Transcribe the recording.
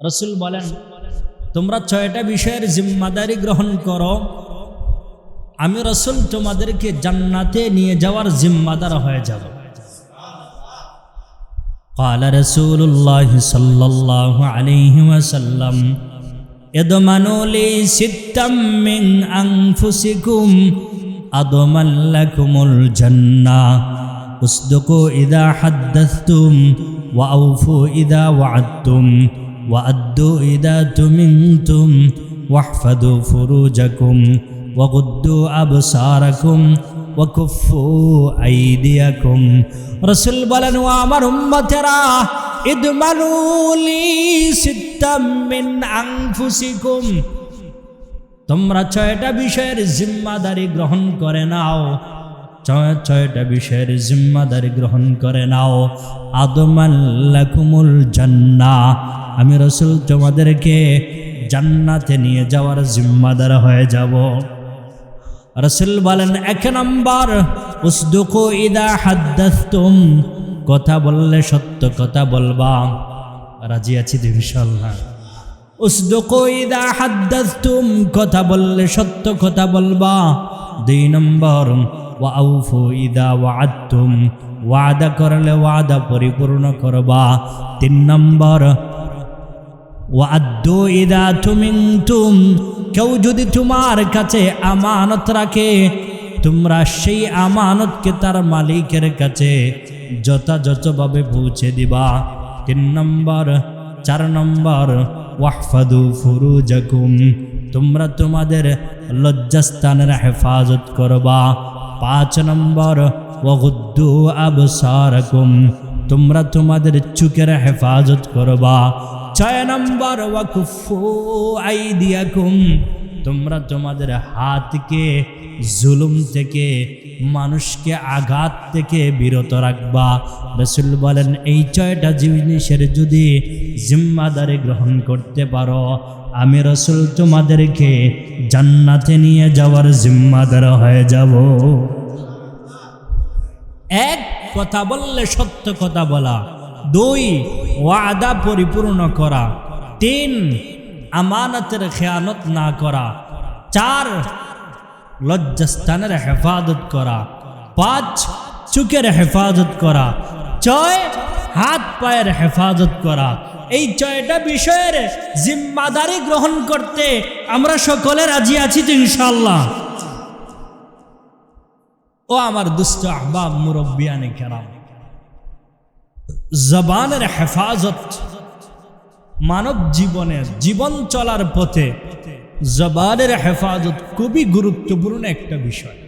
রসুল বলেন তোমরা ছয়টা বিষয়ের জিম্মাদারি গ্রহণ করো আমি রসুল তোমাদেরকে জান্নাতে নিয়ে যাওয়ার জিম্মাদার হয়ে যাব قال رسول الله صلى الله عليه وسلم اضمنوا لي ستا من أنفسكم أضمن لكم الجنة اصدقوا إذا حدثتم وأوفوا إذا وعدتم وأدوا إذا تمنتم واحفظوا فروجكم وغضوا أبصاركم وكفوا أيديكم রসুল বলেন ও আমার উম্মতেরা ইদমানুলি সিত্তাম মিন আনফুসিকুম তোমরা ছয়টা বিষয়ের জিম্মাদারি গ্রহণ করে নাও ছয় ছয়টা বিষয়ের জিম্মাদারি গ্রহণ করে নাও। আদমাল্লাকুমুল জান্না আমি রসুল তোমাদেরকে জান্নাতে নিয়ে যাওয়ার জিম্মাদার হয়ে যাব। রসুল বলেন, এক নম্বর, উসদুকু ইদা হাদ্দাস্তুম। কথা বললে সত্য কথা বলবা। রাজি আছি ইনশাল্লাহ উসদুকু ইদা হাদ্দাস্তুম। কথা বললে সত্য কথা বলবা। দুই নম্বর ওয়াউফু ইদা ওয়াদতুম ওয়াদা করলে ওয়াদা পরিপূর্ণ করবা। তিন নম্বর ওয়াদ্দু ইদা তুমিনতুম, কেউ যদি তোমার কাছে আমানত রাখে, তোমরা সেই আমানতকে তার মালিকের কাছে যথাযথভাবে পৌঁছে দিবা। তিন নম্বর, চার নম্বর ওয়াহফাদু ফুরুজাকুম, তোমরা তোমাদের লজ্জাস্থানের হেফাজত করবা। পাঁচ নম্বর ওগুদ্দু আবসারকুম, তোমরা তোমাদের চুকের হেফাজত করবা। ছয় নম্বর, ওয়াকুফু আইদিয়াকুম, তোমরা তোমাদের হাতকে জুলুম থেকে, মানুষকে আঘাত থেকে বিরত রাখবা। রসুল বলেন, এই ছয়টা জিনিসের যদি জিম্মাদারি গ্রহণ করতে পারো, আমি রসুল তোমাদেরকে জান্নাতে নিয়ে যাওয়ার জিম্মাদার হয়ে যাব। এক, কথা বললে সত্য কথা বলা। দুই, ওয়াদা পরিপূর্ণ করা। তিন, আমানতের খেয়ানত না করা। চার, লজ্জাস্থানের হেফাজত করা। পাঁচ, চুকের হেফাজত করা। ছয়, হাত পায়ের হেফাজত করা। এই ছয়টা বিষয়ের জিম্মাদারি গ্রহণ করতে আমরা সকলে রাজি আছি তো ইনশাল্লাহ ও আমার দুষ্ট আহবাব মুরব্বিয়ানে কেরাম, জবানের হেফাজত মানব জীবনের জীবন চলার পথে জবানের হেফাজত খুবই গুরুত্বপূর্ণ একটা বিষয়।